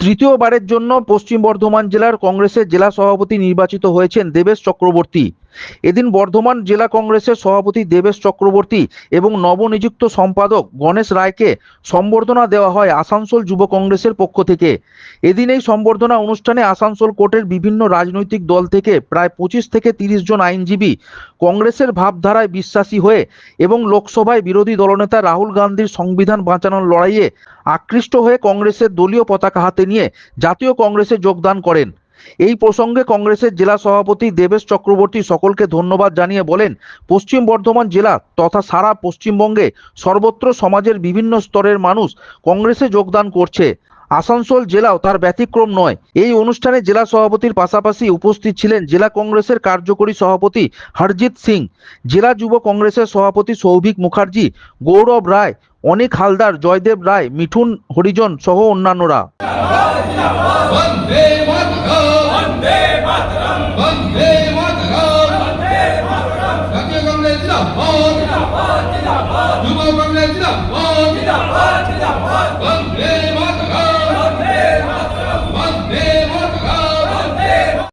তৃতীয়বারের জন্য পশ্চিম বর্ধমান জেলার কংগ্রেসের জেলা সভাপতি নির্বাচিত হয়েছেন দেবেশ চক্রবর্তী। এদিন বর্ধমান জেলা কংগ্রেসের সভাপতি দেবেশ চক্রবর্তী এবং নবনিযুক্ত সম্পাদক গণেশ রায়কে সম্বর্ধনা দেওয়া হয় আসানসোল যুব কংগ্রেসের পক্ষ থেকে। এদিন এই সম্বর্ধনা অনুষ্ঠানে আসানসোল কোর্টের বিভিন্ন রাজনৈতিক দল থেকে প্রায় পঁচিশ থেকে তিরিশ জন আইনজীবী কংগ্রেসের ভাবধারায় বিশ্বাসী হয়ে এবং লোকসভায় বিরোধী দলনেতা রাহুল গান্ধীর সংবিধান বাঁচানোর লড়াইয়ে আকৃষ্ট হয়ে কংগ্রেসের দলীয় পতাকা হাতে নিয়ে জাতীয় কংগ্রেসে যোগদান করেন। এই প্রসঙ্গে কংগ্রেসের জেলা সভাপতি দেবেশ চক্রবর্তী সকলকে ধন্যবাদ জানিয়ে বলেন, পশ্চিম বর্ধমান জেলা তথা সারা পশ্চিমবঙ্গে সর্বত্র সমাজের বিভিন্ন স্তরের মানুষ কংগ্রেসে যোগদান করছে। আসানসোল জেলাও তার ব্যতিক্রম নয়। এই অনুষ্ঠানে জেলা সভাপতির পাশাপাশি উপস্থিত ছিলেন জেলা কংগ্রেসের কার্যকরী সভাপতি হরজিৎ সিং, জেলা যুব কংগ্রেসের সভাপতি সৌভিক মুখার্জি, গৌরব রায় অনেক হালদার জয়দেব রায় মিঠুন হরিজন সহ অন্যান্যরা।